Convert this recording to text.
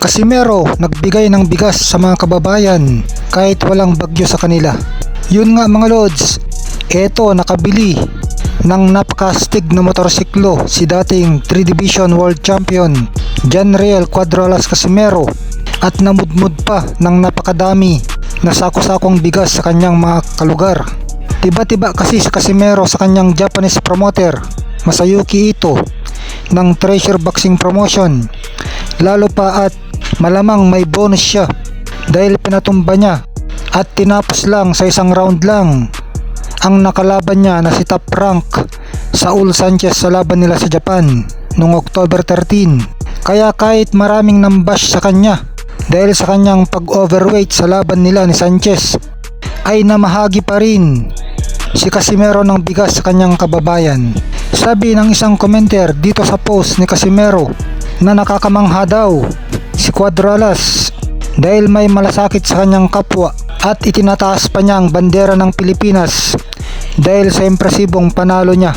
Casimero nagbigay ng bigas sa mga kababayan kahit walang bagyo sa kanila. Yun nga mga lods, eto nakabili ng napakastig na motorsiklo si dating 3 Division World Champion Janriel Cuadralas Casimero at namudmud pa ng napakadami na sako-sakong bigas sa kanyang mga kalugar. Tiba-tiba kasi si Casimero sa kanyang Japanese promoter Masayuki Ito ng Treasure Boxing Promotion lalo pa at malamang may bonus siya dahil pinatumba niya at tinapos lang sa isang round lang ang nakalaban niya na si top rank Saul Sanchez sa laban nila sa Japan noong October 13 kaya kahit maraming nambash sa kanya dahil sa kanyang pag-overweight sa laban nila ni Sanchez ay namahagi pa rin si Casimero ng bigas sa kanyang kababayan. Sabi ng isang commenter dito sa post ni Casimero na nakakamangha daw si Cuadralas dahil may malasakit sa kanyang kapwa at itinataas pa niya ang bandera ng Pilipinas dahil sa impresibong panalo niya.